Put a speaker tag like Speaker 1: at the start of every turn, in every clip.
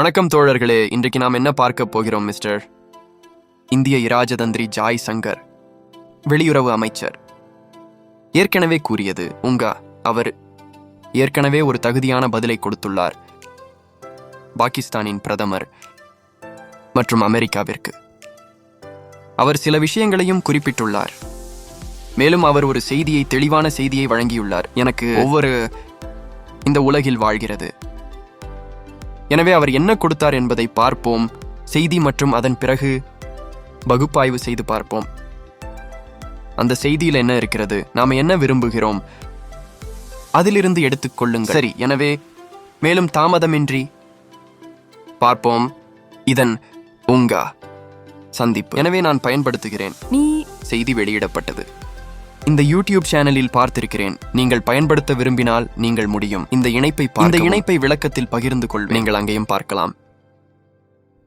Speaker 1: வணக்கம் தோழர்களே இன்றைக்கு நாம் என்ன பார்க்க போகிறோம் மிஸ்டர்? இந்திய இராஜதந்திரி ஜாய் சங்கர் வெளியுறவு அமைச்சர். ஏற்கனவே கூறியது உங்கா அவர் ஏற்கனவே ஒரு தகுதியான பதிலை கொடுத்துள்ளார். பாகிஸ்தானின் பிரதமர் மற்றும் அமெரிக்காவிற்கு. அவர் சில விஷயங்களையும் குறிப்பிட்டுள்ளார். மேலும் அவர் ஒரு செய்தியை தெளிவான செய்தியை வழங்கியுள்ளார். எனக்கு ஒவ்வொரு இந்த உலகில் வாழ்கிறது. எனவே அவர் என்ன கொடுத்தார் என்பதை பார்ப்போம். செய்தி மற்றும் அதன் பிறகு பகுப்பாய்வு செய்து பார்ப்போம். அந்த செய்தியில் என்ன இருக்கிறது? நாம் என்ன விரும்புகிறோம்? அதிலிருந்து எடுத்துக்கொள்ளுங்கள் சரி எனவே மேலும் தாமதமின்றி பார்ப்போம். இதன் உங்கா சந்திப்பு. எனவே நான் பயன்படுத்துகிறேன்.
Speaker 2: நீ
Speaker 1: செய்தி வெளியிடப்பட்டது. இந்த யூடியூப் சேனலில் பார்த்திருக்கிறேன். நீங்கள் பயன்படுத்த விரும்பினால் நீங்கள் முடியும். இந்த இணைப்பை இந்த இணைப்பை விளக்கத்தில் பகிர்ந்து கொள் நீங்கள் அங்கேயும் பார்க்கலாம்.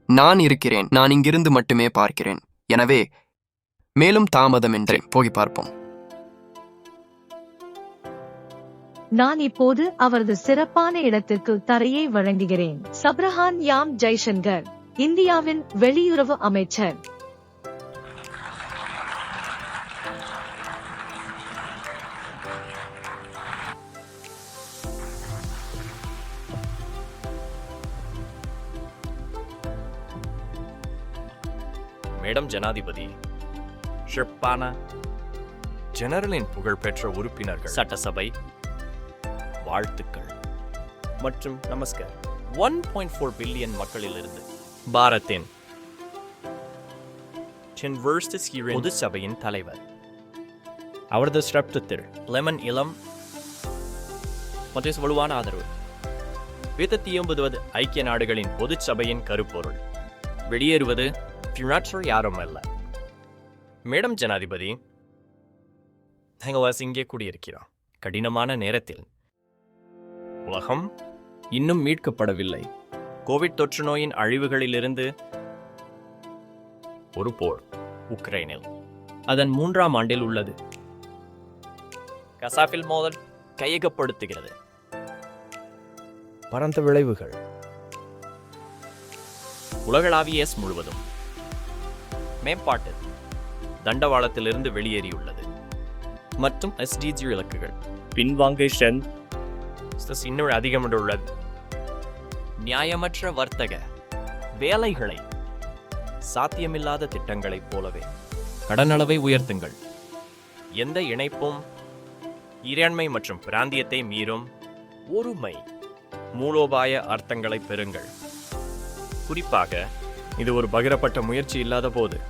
Speaker 1: நான் இருக்கிறேன். நான் இங்கிருந்து மட்டுமே பார்க்கிறேன். எனவே மேலும் தாமதமின்றி போகி பார்ப்போம்.
Speaker 2: நான் இப்போது அவரது சிறப்பான இடத்திற்கு தரையை வழங்குகிறேன். சப்ரஹான் யாம் ஜெய்சங்கர் இந்தியாவின் வெளியுறவு அமைச்சர்.
Speaker 3: மேடம் ஜனாதிபதி. ஷிற்பான ஜெனரலின் புகழ்பெற்ற உறுப்பினர்கள். சட்டசபை. வாழ்த்துக்கள். மற்றும் நமஸ்கார். ஒன் பாயிண்ட் ஃபோர் பில்லியன் மக்களிலிருந்து. பாரத்தின் பொது சபையின் தலைவர். அவரது ஸ்ரப்தத்தில் லெமன் இளம். மற்றும் வலுவான ஆதரவு. விதத்தி ஐக்கிய நாடுகளின் பொதுச் சபையின் கருப்பொருள். வெளியேறுவது பினாட்சர் யாரும் அல்ல மேடம் ஜனாதிபதி நாங்கள் இங்கே கூடியிருக்கிறோம். கடினமான நேரத்தில். உலகம் இன்னும் மீட்கப்படவில்லை. கோவிட் தொற்று நோயின் அழிவுகளிலிருந்து ஒரு போர் உக்ரைனில். அதன் மூன்றாம் ஆண்டில் உள்ளது. கசாஃபில் மோதல் கையகப்படுத்துகிறது. பரந்த விளைவுகள். உலகளாவிய எஸ் முழுவதும். மேம்பாட்டு தண்டவாளத்திலிருந்து வெளியேறியுள்ளது. மற்றும் எஸ்டிஜி இலக்குகள். பின்வாங்க ஷென் இன்னும் அதிகமுள்ளது நியாயமற்ற வர்த்தக வேலைகளை சாத்தியமில்லாத திட்டங்களைப் போலவே கடன் அளவை உயர்த்துங்கள். எந்த இணைப்பும் இறையாண்மை மற்றும் பிராந்தியத்தை மீறும் ஒருமை மூலோபாய அர்த்தங்களை பெறுங்கள். குறிப்பாக இது ஒரு பகிரப்பட்ட முயற்சி இல்லாத போது.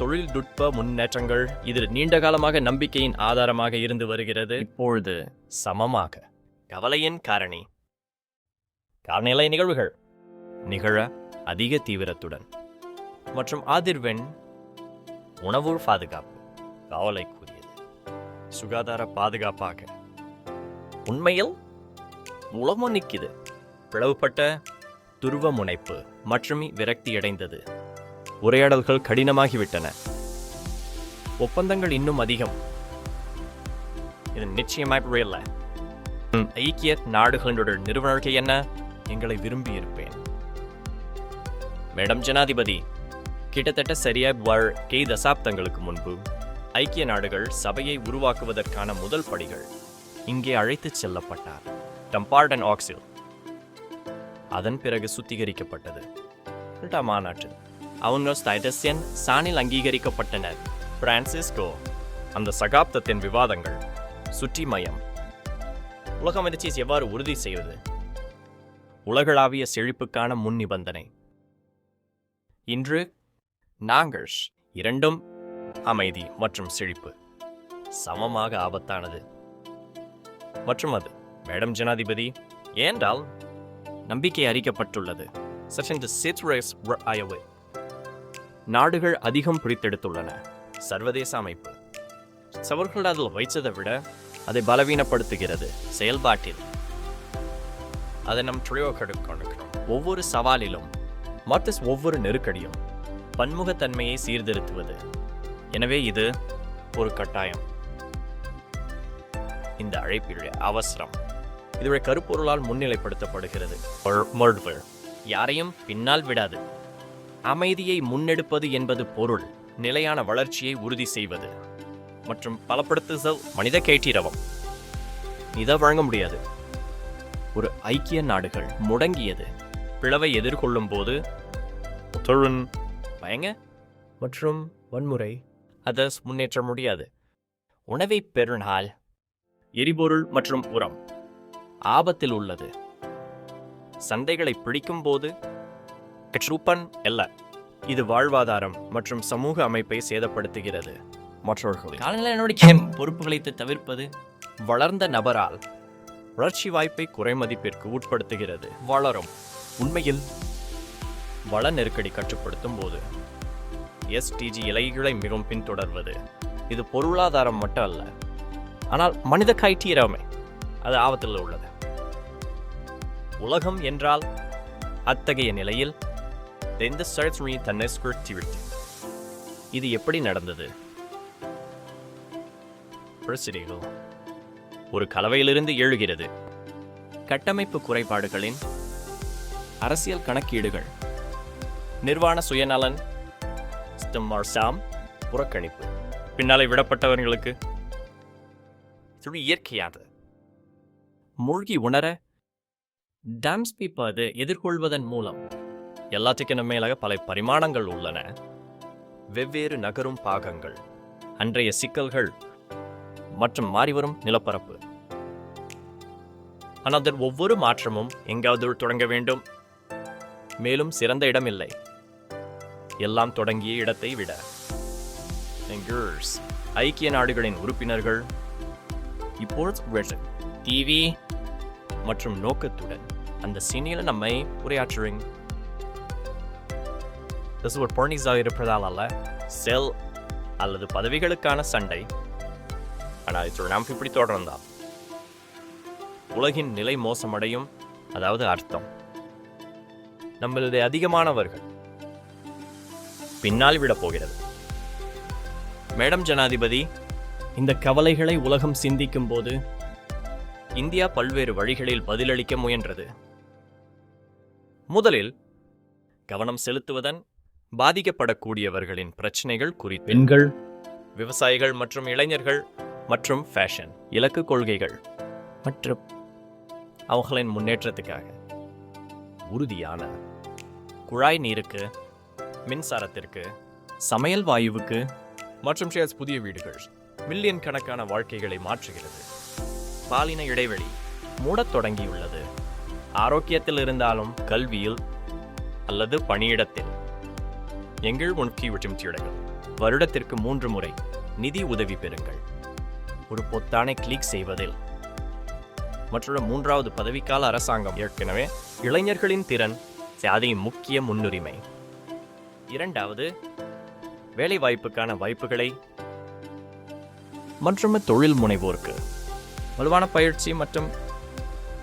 Speaker 3: தொழில்நுட்ப முன்னேற்றங்கள் இது நீண்ட காலமாக நம்பிக்கையின் ஆதாரமாக இருந்து வருகிறது. இப்பொழுது சமமாக கவலையின் காரணி. காலநிலை நிகழ்வுகள் நிகழ அதிக தீவிரத்துடன் மற்றும் அதிர்வெண் உணவு பாதுகாப்பு கவலைக்குரியது. சுகாதார பாதுகாப்பாக உண்மையில் உலகம் நிற்குது. பிளவுபட்ட துருவ முனைப்பு மற்றும் விரக்தியடைந்தது. உரையாடல்கள் கடினமாகிவிட்டன. ஒப்பந்தங்கள் இன்னும் அதிகம். இது நிச்சயமாய் புரியல. ஐக்கிய நாடுகளோட நிறுவனர்கள் என்ன? எங்களை விரும்பி இருப்பேன் மேடம் ஜனாதிபதி கிட்டத்தட்ட சரியா வ- கை தசாப்தங்களுக்கு முன்பு ஐக்கிய நாடுகள் சபையை உருவாக்குவதற்கான முதல் படிகள் இங்கே அழைத்துச் செல்லப்பட்டார். டம்பார்டன் ஆக்சில் அதன் பிறகு சுத்திகரிக்கப்பட்டது. மாநாட்டில். அவங்க ஸ்டைடஸ்யன் சானில் அங்கீகரிக்கப்பட்டனர். பிரான்சிஸ்கோ அந்த சகாப்தத்தின் விவாதங்கள் சுற்றி மையம் உலக முயற்சியை எவ்வாறு உறுதி செய்வது? உலகளாவிய செழிப்புக்கான முன் நிபந்தனை. இன்று நாங்கள் இரண்டும் அமைதி மற்றும் செழிப்பு சமமாக ஆபத்தானது. மற்றும் அது மேடம் ஜனாதிபதி ஏன்றால் நம்பிக்கை அறிக்கப்பட்டுள்ளது such in the citrus நாடுகள் அதிகம் பிடித்தெடுத்துள்ளன. சர்வதேச அமைப்பு. சவர்கள் அதில் வைத்ததை விட அதை பலவீனப்படுத்துகிறது செயல்பாட்டில். அதை நம் கொண்டிருக்கிறோம் ஒவ்வொரு சவாலிலும் மற்ற ஒவ்வொரு நெருக்கடியும் பன்முகத்தன்மையை சீர்திருத்துவது. எனவே இது ஒரு கட்டாயம். இந்த அழைப்பினுடைய அவசரம். இதோட கருப்பொருளால் முன்னிலைப்படுத்தப்படுகிறது. யாரையும் பின்னால் விடாது. அமைதியை முன்னெடுப்பது என்பது பொருள் நிலையான வளர்ச்சியை உறுதி செய்வது. மற்றும் பலப்படுத்துதல் மனித கேட்டிரவம். இதை வழங்க முடியாது. ஒரு ஐக்கிய நாடுகள் முடங்கியது. பிளவை எதிர்கொள்ளும் போது தொழில் பயங்க. மற்றும் வன்முறை. அதை முன்னேற்ற முடியாது. உணவை பெருநாள் எரிபொருள் மற்றும் உரம். ஆபத்தில் உள்ளது. சந்தைகளை பிடிக்கும் போது கட்ரூப்பன் அல்ல. இது வாழ்வாதாரம் மற்றும் சமூக அமைப்பை சேதப்படுத்துகிறது. மற்றவர்கள் காலநிலை நடவடிக்கை பொறுப்புகளை தவிர்ப்பது வளர்ந்த நபரால் வளர்ச்சி வாய்ப்பை குறைமதிப்பிற்கு உட்படுத்துகிறது. வளரும் உண்மையில் வள நெருக்கடி கட்டுப்படுத்தும் போது எஸ்டிஜி இலைகளை மிகவும் பின்தொடர்வது. இது பொருளாதாரம் மட்டும் அல்ல ஆனால் மனித கைட்டீரமே அது ஆபத்தில் உள்ளது. உலகம் என்றால் அத்தகைய நிலையில் எந்த சர்ச்சரி தன்னை ஸ்கிருத்திவிட்டு இது எப்படி நடந்தது பிரசிடிகள் ஒரு கலவையிலிருந்து எழுகிறது கட்டமைப்பு குறைபாடுகளின் அரசியல் கணக்கீடுகள். நிர்வாண சுயநலன் ஸ்டம்மார்சாம் புறக்கணிப்பு. பின்னாலே விடப்பட்டவர்களுக்கு. இது இயற்கையாது மூழ்கி உணர டான்ஸ் அது எதிர்கொள்வதன் மூலம். எல்லாத்துக்கும் மேலாக பல பரிமாணங்கள் உள்ளன. வெவ்வேறு நகரும் பாகங்கள் அன்றைய சிக்கல்கள் மற்றும் மாறிவரும் நிலப்பரப்பு. ஆனால் அதன் ஒவ்வொரு மாற்றமும் எங்காவது தொடங்க வேண்டும். மேலும் சிறந்த இடம் இல்லை. எல்லாம் தொடங்கிய இடத்தை விட. ஐக்கிய நாடுகளின் உறுப்பினர்கள். இப்பொழுது டிவி மற்றும் நோக்கத்துடன் அந்த சீனியில் நம்மை உரையாற்றுறீங்க இது ஒரு பொர்னிஸாக இருப்பதால் அல்ல செல் அல்லது பதவிகளுக்கான சண்டை. ஆனால் இதோட நாம் இப்படி தொடர்ந்தால் உலகின் நிலை மோசமடையும் அதாவது அர்த்தம். நம்மளுடைய அதிகமானவர்கள் பின்னால் விட போகிறது. மேடம் ஜனாதிபதி இந்த கவலைகளை உலகம் சிந்திக்கும் போது இந்தியா பல்வேறு வழிகளில் பதிலளிக்க முயன்றது. முதலில் கவனம் செலுத்துவதன் பாதிக்கப்படக்கூடியவர்களின் பிரச்சனைகள் குறித்து பெண்கள் விவசாயிகள் மற்றும் இளைஞர்கள் மற்றும் ஃபேஷன் இலக்கு கொள்கைகள் மற்றும் அவர்களின் முன்னேற்றத்துக்காக உறுதியான குழாய் நீருக்கு மின்சாரத்திற்கு சமையல் வாயுவுக்கு மற்றும் ஷேர்ஸ் புதிய வீடுகள் மில்லியன் கணக்கான வாழ்க்கைகளை மாற்றுகிறது. பாலின இடைவெளி மூடத் தொடங்கியுள்ளது. ஆரோக்கியத்தில் இருந்தாலும் கல்வியில் அல்லது பணியிடத்தில் எங்கள் முக்கிய திடங்கள் வருடத்திற்கு மூன்று முறை நிதி உதவி பெறுங்கள். ஒரு பொத்தானை கிளிக் செய்வதில் மற்றொரு மூன்றாவது பதவிக்கால அரசாங்கம் ஏற்கனவே இளைஞர்களின் திறன் சாதியின் முக்கிய முன்னுரிமை. இரண்டாவது வேலைவாய்ப்புக்கான வாய்ப்புகளை மற்றும் தொழில் முனைவோருக்கு வலுவான பயிற்சி மற்றும்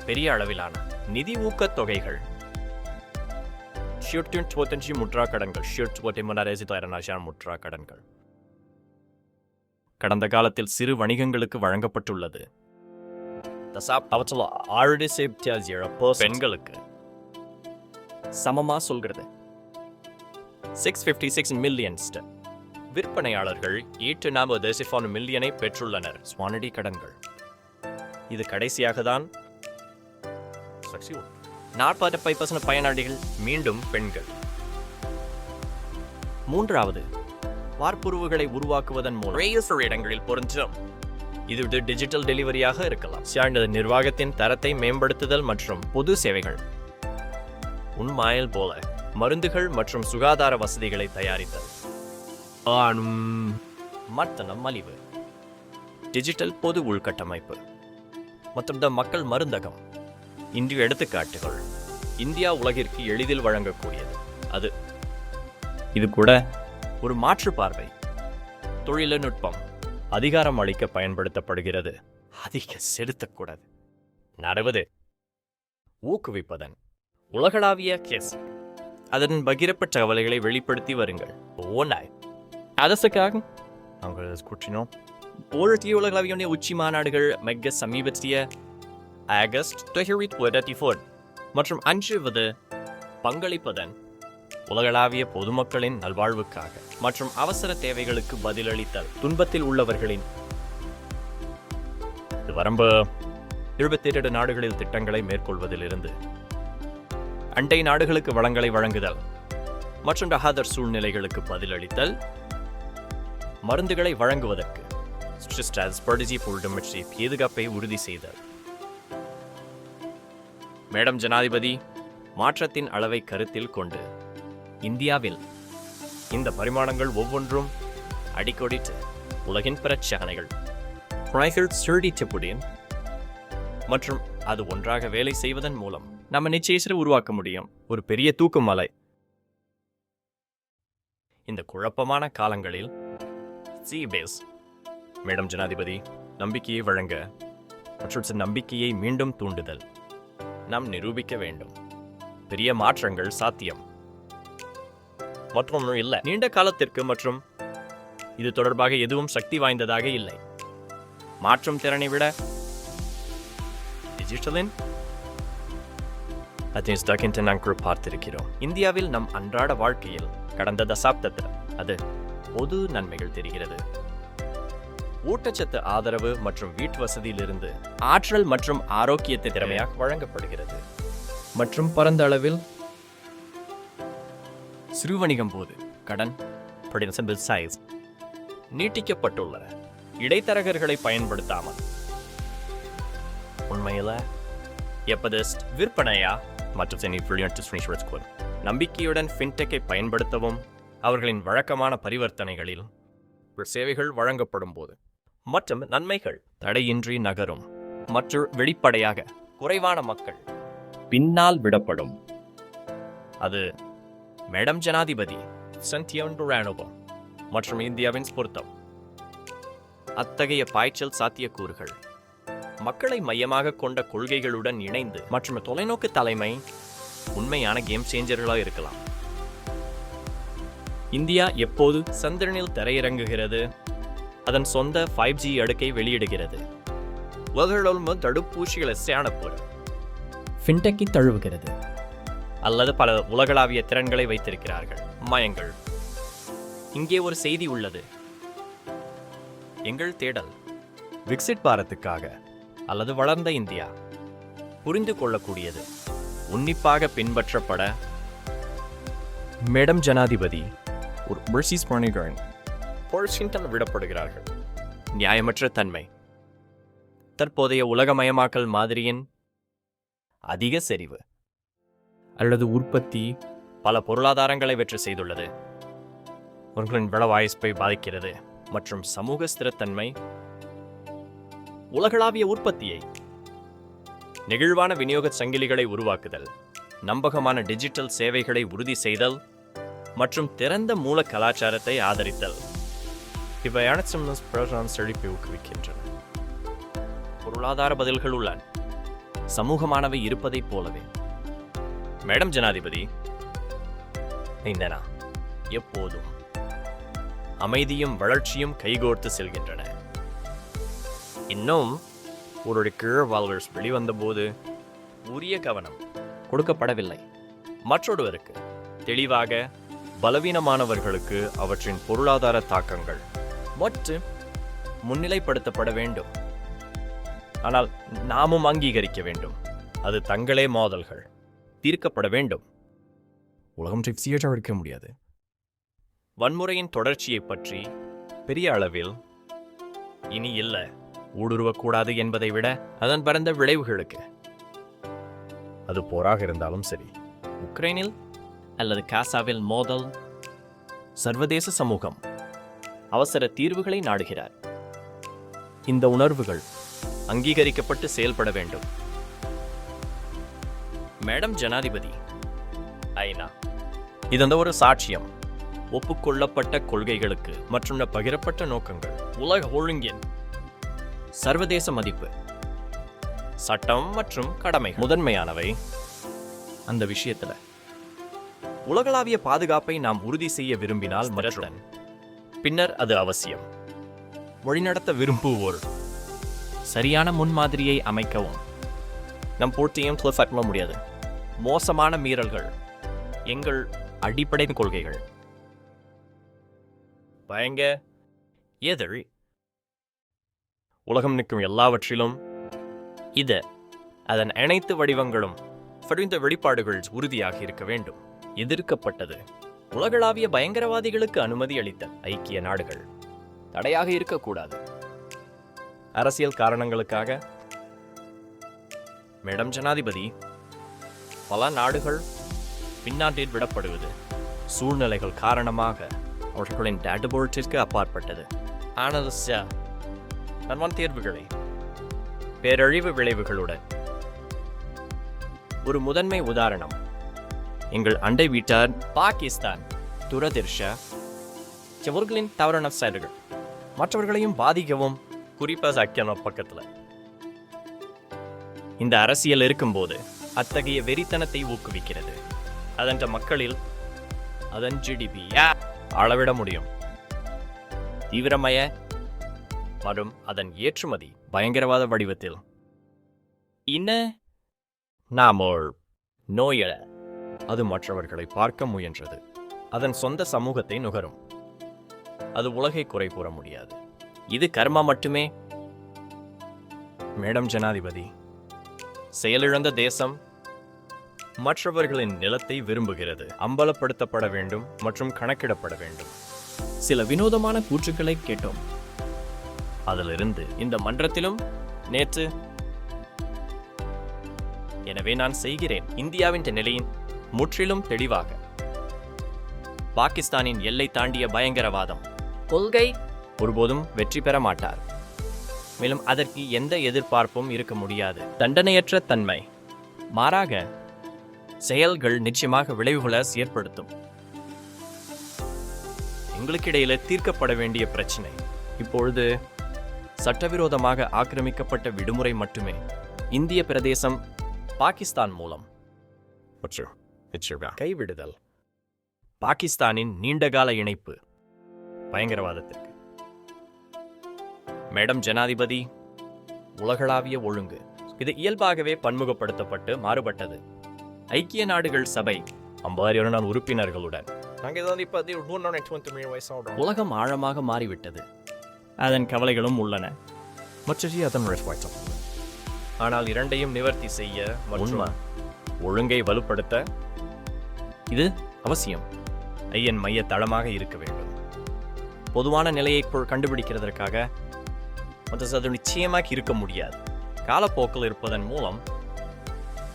Speaker 3: பெரிய அளவிலான நிதி ஊக்கத் தொகைகள் ஷியூட்டின் இருபத்தஞ்சு முத்ரா கடன்கள் ஷியூட் ஒட்டிமனாரேசி தயாரனாஷான் முத்ரா கடன்கள் கடந்த காலத்தில் சிறு வணிகங்களுக்கு வழங்கப்பட்டுள்ளது. அவற்றில் ஆறு பெண்களுக்கு. சமமா சொல்கிறது. சிக்ஸ் ஃபிஃப்டி சிக்ஸ் மில்லியன் விற்பனையாளர்கள் ஈட்டு நாம தேசிஃபான் மில்லியனை பெற்றுள்ளனர். ஸ்வானடி கடன்கள். இது கடைசியாக தான் நாற்பது ஃபைவ் பர்சன்ட் பயனாளிகள் மீண்டும் பெண்கள். மூன்றாவது வார்ப்புருவுகளை உருவாக்குவதன் மூலம். ரேசர் இடங்களில் பொருந்தும். இது டிஜிட்டல் டெலிவரியாக இருக்கலாம். சார்ந்தது நிர்வாகத்தின் தரத்தை மேம்படுத்துதல் மற்றும் பொது சேவைகள். உண்மாயல் போல மருந்துகள் மற்றும் சுகாதார வசதிகளை தயாரித்தல். ஆணும் மத்தனம் மலிவு. டிஜிட்டல் பொது உள்கட்டமைப்பு. மற்றும் மக்கள் மருந்தகம். இன்று எடுத்துக்காட்டுகள். இந்தியா உலகிற்கு எளிதில் வழங்கக்கூடியது. அது இது கூட ஒரு மாற்று பார்வை. தொழில்நுட்பம் அதிகாரம் அளிக்க பயன்படுத்தப்படுகிறது. அதிக செலுத்தக்கூடாது. நடவது ஊக்குவிப்பதன். உலகளாவிய கேஸ் அதன் பகிரப்பட்ட கவலைகளை வெளிப்படுத்தி வருங்கள். Oh, ஓனாய் அரசுக்காக நாங்கள் கூற்றினோம் போழத்திய உலகளாவிய உச்சி மாநாடுகள் மிக சமீபத்திய ஆகஸ்ட் தொஹிரித் ஃபோர் மற்றும் அஞ்சுவது பங்களிப்பதன் உலகளாவிய பொதுமக்களின் நல்வாழ்வுக்காக மற்றும் அவசர தேவைகளுக்கு பதிலளித்தல் துன்பத்தில் உள்ளவர்களின் வரம்பு இருபத்தி இரண்டு நாடுகளில் திட்டங்களை மேற்கொள்வதிலிருந்து அண்டை நாடுகளுக்கு வளங்களை வழங்குதல் மற்றும் ரஹாதர் சூழ்நிலைகளுக்கு பதிலளித்தல் மருந்துகளை வழங்குவதற்கு ஸ்ட்ராஸ்பர்டிஜி பாதுகாப்பை உறுதி செய்தல். மேடம் ஜனாதிபதி மாற்றத்தின் அளவை கருத்தில் கொண்டு இந்தியாவில் இந்த பரிமாணங்கள் ஒவ்வொன்றும் அடிக்கோடிட்டு உலகின் பிரச்சனைகள் குழாய்கள் சுருடிச்சப்புடின் மற்றும் அது ஒன்றாக வேலை செய்வதன் மூலம் நம்ம நிச்சயசர உருவாக்க முடியும். ஒரு பெரிய தூக்கு மலை. இந்த குழப்பமான காலங்களில் சி பேஸ் மேடம் ஜனாதிபதி நம்பிக்கையை வழங்க மற்றும் சில நம்பிக்கையை மீண்டும் தூண்டுதல். நாம் நிரூபிக்க வேண்டும். பெரிய மாற்றங்கள் சாத்தியம். மற்றொன்றும் இல்லை. நீண்ட காலத்திற்கு மற்றும் இது தொடர்பாக எதுவும் சக்தி வாய்ந்ததாக இல்லை. மாற்றும் திறனை விட டிஜிட்டலின் நாங்கள் பார்த்திருக்கிறோம். இந்தியாவில் நம் அன்றாட வாழ்க்கையில் கடந்த தசாப்தத்தில் அது பொது நன்மைகள் தெரிகிறது. ஊட்டச்சத்து ஆதரவு மற்றும் வீட்டு வசதியிலிருந்து ஆற்றல் மற்றும் ஆரோக்கியத்தை திறமையாக வழங்கப்படுகிறது. மற்றும் பரந்த அளவில் சிறு வணிகம் போது கடன் சைஸ் நீட்டிக்கப்பட்டுள்ள இடைத்தரகர்களை பயன்படுத்தாமல். உண்மையில? எப்பதஸ்ட் விற்பனையா? மற்றும் செனி நம்பிக்கையுடன் ஃபின்டெக்கை பயன்படுத்தவும் அவர்களின் வழக்கமான பரிவர்த்தனைகளில் சேவைகள் வழங்கப்படும் போது மற்றும் நன்மைகள் தடையின்றி நகரும். மற்றும் வெளிப்படையாக குறைவான மக்கள். பின்னால் விடப்படும். அது மேடம் ஜனாதிபதி சந்தியோன் மற்றும் இந்தியாவின் பொருத்தம் அத்தகைய பாய்ச்சல் சாத்தியக்கூறுகள். மக்களை மையமாக கொண்ட கொள்கைகளுடன் இணைந்து மற்றும் தொலைநோக்கு தலைமை உண்மையான கேம் சேஞ்சர்களாக இருக்கலாம். இந்தியா எப்போது சந்திரனில் தரையிறங்குகிறது? அதன் சொந்த ஃபைவ் ஜி அடுக்கை வெளியிடுகிறது. உலகளவு தடுப்பூசிகளை சேணப்போர் ஃபின்டெக்கி தழுவுகிறது. அல்லது பல உலகளாவிய திறன்களை வைத்திருக்கிறார்கள். மயங்கள். இங்கே ஒரு செய்தி உள்ளது. எங்கள் தேடல். விக்சிட் பாரத்துக்காக அல்லது வளர்ந்த இந்தியா. புரிந்து கொள்ளக்கூடியது. உன்னிப்பாக பின்பற்றப்பட. மேடம் ஜனாதிபதி ஒரு பிரிட்டிஷ் பணிகரன் வாஷிங்டன் விடப்படுகிறார்கள். நியாயமற்ற தன்மை. தற்போதைய உலகமயமாக்கல் மாதிரியின் அதிக செறிவு. அல்லது உற்பத்தி. பல பொருளாதாரங்களை வெற்றி செய்துள்ளது. அவர்களின் விளவாய்ப்பை பாதிக்கிறது மற்றும் சமூக ஸ்திரத்தன்மை. உலகளாவிய உற்பத்தியை. நெகிழ்வான விநியோக சங்கிலிகளை உருவாக்குதல். நம்பகமான டிஜிட்டல் சேவைகளை உறுதி செய்தல். மற்றும் திறந்த மூல கலாச்சாரத்தை ஆதரித்தல். இவை அனைத்தும் பிரஜான் செழிப்பை ஊக்குவிக்கின்றன. பொருளாதார பதில்கள் உள்ளன. சமூகமானவை இருப்பதைப் போலவே. மேடம் ஜனாதிபதி இந்தனா எப்போதும் அமைதியும் வளர்ச்சியும் கைகோர்த்து செல்கின்றன. இன்னும் உங்களுடைய கீழ் வெளிவந்தபோது உரிய கவனம் கொடுக்கப்படவில்லை. மற்றொருவருக்கு தெளிவாக பலவீனமானவர்களுக்கு அவற்றின் பொருளாதார தாக்கங்கள் மற்றும் முன்னிலைப்படுத்தப்பட வேண்டும். ஆனால் நாமும் அங்கீகரிக்க வேண்டும். அது தங்களே மோதல்கள். தீர்க்கப்பட வேண்டும். உலகம் சீராக இருக்க முடியாது. வன்முறையின் தொடர்ச்சியை பற்றி பெரிய அளவில் இனி இல்லை. ஊடுருவக்கூடாது என்பதை விட அதன் பரந்த விளைவுகளுக்கு. அது போராக இருந்தாலும் சரி. உக்ரைனில் அல்லது காசாவில் மோதல். சர்வதேச சமூகம். அவசர தீர்வுகளை நாடுகிறார். இந்த உணர்வுகள் அங்கீகரிக்கப்பட்டு செயல்பட வேண்டும். மேடம் ஜனாதிபதி ஐநா. இதந்த ஒரு சாட்சியம் ஒப்புக்கொள்ளப்பட்ட கொள்கைகளுக்கு மற்றும் பகிரப்பட்ட நோக்கங்கள். உலக ஒழுங்கின் சர்வதேச மதிப்பு சட்டம் மற்றும் கடமை முதன்மையானவை அந்த விஷயத்துல. உலகளாவிய பாதுகாப்பை நாம் உறுதி செய்ய விரும்பினால் மற்றும் பின்னர் அது அவசியம். வழிநடத்த விரும்புவோர். சரியான முன்மாதிரியை அமைக்கவும். நம் போட்டியும் கிளிஃப் பண்ண முடியாது. மோசமான மீறல்கள் எங்கள் அடிப்படை கொள்கைகள். பயங்க எதிரி உலகம் நிற்கும் எல்லாவற்றிலும் இது அதன் அனைத்து வடிவங்களும் படிந்த வெளிப்பாடுகள் உறுதியாக இருக்க வேண்டும். எதிர்க்கப்பட்டது. உலகளாவிய பயங்கரவாதிகளுக்கு அனுமதி அளித்த ஐக்கிய நாடுகள். தடையாக இருக்கக்கூடாது. அரசியல் காரணங்களுக்காக. மேடம் ஜனாதிபதி பல நாடுகள் பின்னாட்டில் விடப்படுவது சூழ்நிலைகள் காரணமாக அவர்களின் டேட்டபோல்ட்டிற்கு அப்பாற்பட்டது. ஆனால் நன்மன் தேர்வுகளை பேரழிவு விளைவுகளுடன். ஒரு முதன்மை உதாரணம் எங்கள் அண்டை வீட்டார் பாகிஸ்தான். துரதிர்ஷ. அவர்களின் தவறான செயல்கள். மற்றவர்களையும் பாதிக்கவும் குறிப்பாக சக்கியன பக்கத்துல. இந்த அரசியல் இருக்கும்போது அத்தகைய வெறித்தனத்தை ஊக்குவிக்கிறது. அதன் மக்களில் அதன் ஜிடிபி அளவிட முடியும். தீவிரமய மற்றும் அதன் ஏற்றுமதி பயங்கரவாத வடிவத்தில். இன்ன நாமோள் நோயல அது மற்றவர்களை பார்க்க முயன்றது. அதன் சொந்த சமூகத்தை நுகரும். அது உலகை குறை கூற முடியாது. இது கர்மா மட்டுமே? மேடம் ஜனாதிபதி செயலிழந்த தேசம் மற்றவர்களின் நிலத்தை விரும்புகிறது. அம்பலப்படுத்தப்பட வேண்டும் மற்றும் கணக்கிடப்பட வேண்டும். சில வினோதமான கூற்றுக்களை கேட்டோம். அதிலிருந்து இந்த மன்றத்திலும் நேற்று எனவே நான் செய்கிறேன். இந்தியாவின் நிலையின் முற்றிலும் தெளிவாக. பாகிஸ்தானின் எல்லை தாண்டிய பயங்கரவாதம். கொள்கை? ஒருபோதும் வெற்றி பெற மாட்டார். மேலும் அதற்கு எந்த எதிர்பார்ப்பும் இருக்க முடியாது. தண்டனையற்ற தன்மை. மாறாக செயல்கள் நிச்சயமாக விளைவுகளை ஏற்படுத்தும். எங்களுக்கிடையில தீர்க்கப்பட வேண்டிய பிரச்சனை. இப்பொழுது சட்டவிரோதமாக ஆக்கிரமிக்கப்பட்ட விடுமுறை மட்டுமே இந்திய பிரதேசம் பாகிஸ்தான் மூலம். மற்றும் கைவிடுதல். பாகிஸ்தானின் நீண்டகால இணைப்பு. பயங்கரவாதத்திற்கு. மேடம் ஜனாதிபதி உலகளாவிய ஒழுங்கு. இது இயல்பாகவே பன்முகப்படுத்தப்பட்டு மாறுபட்டது. ஐக்கிய நாடுகள் சபை அம்பாரியான உறுப்பினர்களுடன். உலகம் ஆழமாக மாறிவிட்டது. அதன் கவலைகளும் உள்ளன. மற்றது அதன். ஆனால் இரண்டையும் நிவர்த்தி செய்ய மற்றும் ஒழுங்கை வலுப்படுத்த இது அவசியம். ஐயன் மைய தளமாக இருக்க வேண்டும். பொதுவான நிலையை கண்டுபிடிக்கிறதற்காக அது நிச்சயமாக இருக்க முடியாது. காலப்போக்கில் இருப்பதன் மூலம்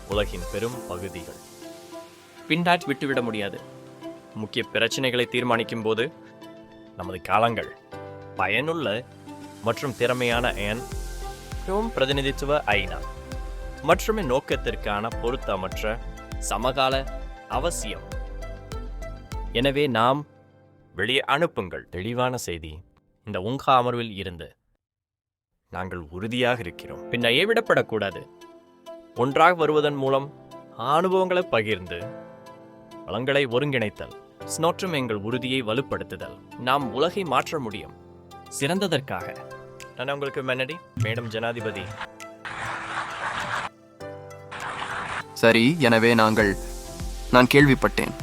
Speaker 3: உலகின் பெரும் பகுதிகள். பின்டாட் விட்டுவிட முடியாது. முக்கிய பிரச்சனைகளை தீர்மானிக்கும் போது நமது காலங்கள் பயனுள்ள மற்றும் திறமையான ஏன் மிகவும் பிரதிநிதித்துவ ஐநா மற்றும் நோக்கத்திற்கான பொருத்தமற்ற சமகால அவசியம். எனவே நாம் வெளியே அனுப்புங்கள். தெளிவான செய்தி. இந்த உங்கா அமர்வில் இருந்து நாங்கள் உறுதியாக இருக்கிறோம். பின்னையே விடப்படக்கூடாது. ஒன்றாக வருவதன் மூலம் அனுபவங்களை பகிர்ந்து வளங்களை ஒருங்கிணைத்தல் ஸ்னோற்றம் எங்கள் உறுதியை வலுப்படுத்துதல். நாம் உலகை மாற்ற முடியும். சிறந்ததற்காக. நான் உங்களுக்கு மென்னடி மேடம் ஜனாதிபதி.
Speaker 1: சரி எனவே நாங்கள் நான் கேள்விப்பட்டேன்.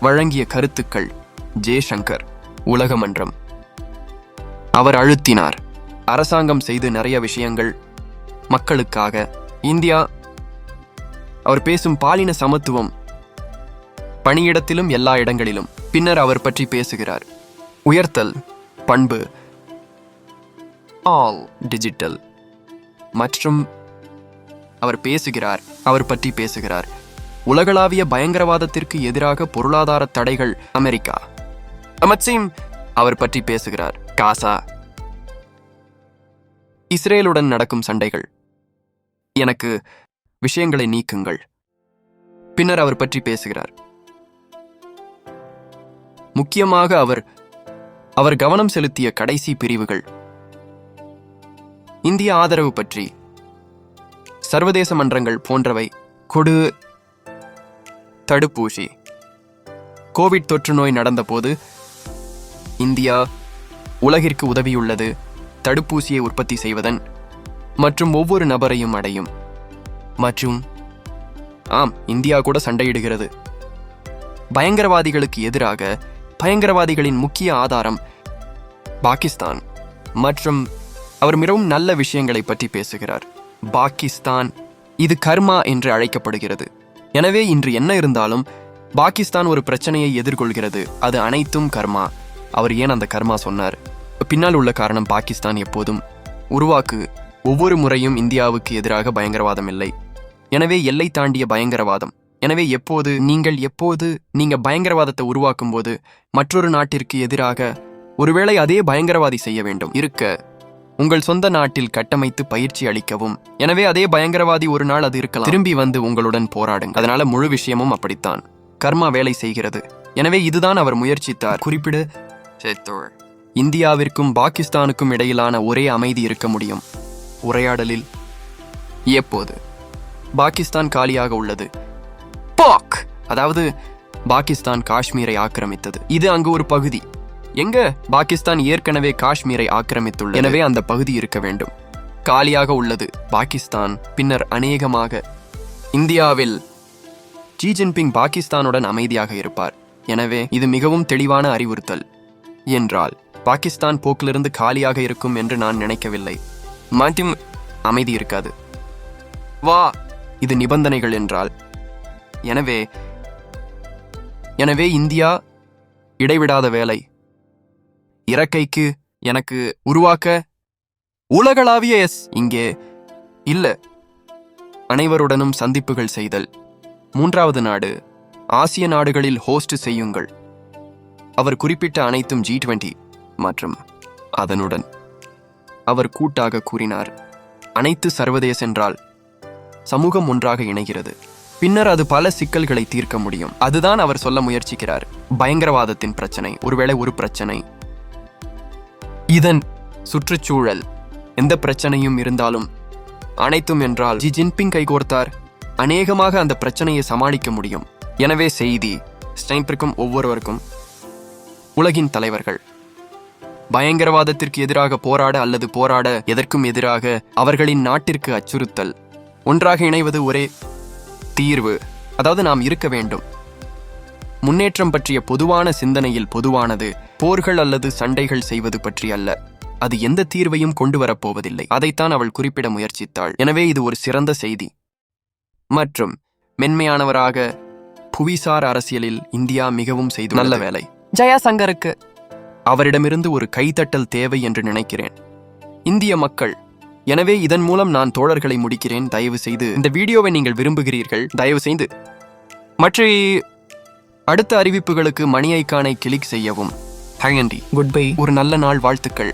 Speaker 1: வழங்கிய கருத்துக்கள் ஜெய்சங்கர் உலகமன்றம். அவர் அழுத்தினார். அரசாங்கம் செய்து நிறைய விஷயங்கள் மக்களுக்காக. இந்தியா அவர் பேசும் பாலின சமத்துவம் பணியிடத்திலும் எல்லா இடங்களிலும். பின்னர் அவர் பற்றி பேசுகிறார். உயர்த்தல் பண்பு ஆல் டிஜிட்டல் மற்றும் அவர் பேசுகிறார் அவர் பற்றி பேசுகிறார். உலகளாவிய பயங்கரவாதத்திற்கு எதிராக பொருளாதார தடைகள் அமெரிக்கா. அமத்சிம் அவர் பற்றி பேசுகிறார். காசா. இஸ்ரேலுடன் நடக்கும் சண்டைகள். எனக்கு விஷயங்களை நீக்குங்கள். பின்னர் அவர் பற்றி பேசுகிறார். முக்கியமாக அவர் அவர் கவனம் செலுத்திய கடைசி பிரிவுகள். இந்திய ஆதரவு பற்றி. சர்வதேச மன்றங்கள் போன்றவை. கொடு தடுப்பூசி. கோவிட் தொற்று நோய் நடந்தபோது இந்தியா உலகிற்கு உதவியுள்ளது தடுப்பூசியை உற்பத்தி செய்வதன் மற்றும் ஒவ்வொரு நபரையும் அடையும். மற்றும் ஆம் இந்தியா கூட சண்டையிடுகிறது. பயங்கரவாதிகளுக்கு எதிராக பயங்கரவாதிகளின் முக்கிய ஆதாரம் பாகிஸ்தான். மற்றும் அவர் மிகவும் நல்ல விஷயங்களை பற்றி பேசுகிறார். பாகிஸ்தான் இது கர்மா என்று அழைக்கப்படுகிறது. எனவே இன்று என்ன இருந்தாலும் பாகிஸ்தான் ஒரு பிரச்சனையை எதிர்கொள்கிறது. அது அனைத்தும் கர்மா. அவர் ஏன் அந்த கர்மா சொன்னார்? பின்னால் உள்ள காரணம் பாகிஸ்தான் எப்போதும் உருவாக்கு. ஒவ்வொரு முறையும் இந்தியாவுக்கு எதிராக பயங்கரவாதம் இல்லை. எனவே எல்லை தாண்டிய பயங்கரவாதம். எனவே எப்போது நீங்கள் எப்போது நீங்க பயங்கரவாதத்தை உருவாக்கும் போது மற்றொரு நாட்டிற்கு எதிராக ஒருவேளை அதே பயங்கரவாதி செய்ய வேண்டும். இருக்க. உங்கள் சொந்த நாட்டில் கட்டமைத்து பயிற்சி அளிக்கவும். எனவே அதே பயங்கரவாதி ஒரு நாள் அது இருக்கலாம். திரும்பி வந்து உங்களுடன் போராடுங்க அதனால முழு விஷயமும் அப்படித்தான். கர்மா வேலை செய்கிறது. எனவே இதுதான் அவர் முயற்சித்தார். குறிப்பிடு. இந்தியாவிற்கும் பாகிஸ்தானுக்கும் இடையிலான ஒரே அமைதி இருக்க முடியும். உரையாடலில். எப்போது? பாகிஸ்தான் காலியாக உள்ளது. பாக்! அதாவது பாகிஸ்தான் காஷ்மீரை ஆக்கிரமித்தது. இது அங்கு ஒரு பகுதி. எங்க? பாகிஸ்தான் ஏற்கனவே காஷ்மீரை ஆக்கிரமித்துள்ளது. எனவே அந்த பகுதி இருக்க வேண்டும். காலியாக உள்ளது பாகிஸ்தான். பின்னர் அநேகமாக இந்தியாவில் ஜி ஜின்பிங் பாகிஸ்தானுடன் அமைதியாக இருப்பார். எனவே இது மிகவும் தெளிவான அறிவுறுத்தல் என்றால் பாகிஸ்தான் போக்கிலிருந்து காலியாக இருக்கும் என்று நான் நினைக்கவில்லை. மாட்டும் அமைதி இருக்காது. வா இது நிபந்தனைகள் என்றால். எனவே எனவே இந்தியா இடைவிடாத வேலை. இறக்கைக்கு எனக்கு உருவாக்க உலகளாவிய எஸ் இங்கே இல்ல. அனைவருடனும் சந்திப்புகள் செய்தல். மூன்றாவது நாடு ஆசிய நாடுகளில் ஹோஸ்ட் செய்யுங்கள். அவர் குறிப்பிட்ட அனைத்தும் ஜி டுவெண்டி மற்றும் அதனுடன் அவர் கூட்டாக கூறினார் அனைத்து சர்வதேச என்றால் சமூகம் ஒன்றாக இணைகிறது. பின்னர் அது பல சிக்கல்களை தீர்க்க முடியும். அதுதான் அவர் சொல்ல முயற்சிக்கிறார். பயங்கரவாதத்தின் பிரச்சனை ஒருவேளை ஒரு பிரச்சனை இதன் சுற்றுச்சூழல் எந்த பிரச்சனையும் இருந்தாலும் அனைத்தும் என்றால் ஜி ஜின்பிங் கைகோர்த்தார் அநேகமாக அந்த பிரச்சனையை சமாளிக்க முடியும். எனவே செய்தி ஸ்டைம்பிற்கும் ஒவ்வொருவருக்கும். உலகின் தலைவர்கள். பயங்கரவாதத்திற்கு எதிராக போராட அல்லது போராட எதற்கும் எதிராக அவர்களின் நாட்டிற்கு அச்சுறுத்தல். ஒன்றாக இணைவது ஒரே தீர்வு. அதாவது நாம் இருக்க வேண்டும். முன்னேற்றம் பற்றிய பொதுவான சிந்தனையில் பொதுவானது போர்கள் அல்லது சண்டைகள் செய்வது பற்றி அல்ல. அது எந்த தீர்வையும் கொண்டு வரப்போவதில்லை அதைத்தான் அவள் குறிப்பிட முயற்சித்தாள். எனவே இது ஒரு சிறந்த செய்தி. மற்றும் மென்மையானவராக புவிசார் அரசியலில் இந்தியா மிகவும் செய்து நல்ல வேலை. ஜெயாசங்கருக்கு. அவரிடமிருந்து ஒரு கைதட்டல் தேவை என்று நினைக்கிறேன். இந்திய மக்கள். எனவே இதன் மூலம் நான் தோழர்களை முடிக்கிறேன். தயவு செய்து இந்த வீடியோவை நீங்கள் விரும்புகிறீர்கள். தயவு செய்து மற்ற அடுத்த அறிவிப்புகளுக்கு மணி ஐக்கானை கிளிக் செய்யவும். ஹேங்கண்டி குட் பை ஒரு நல்ல நாள் வாழ்த்துக்கள்.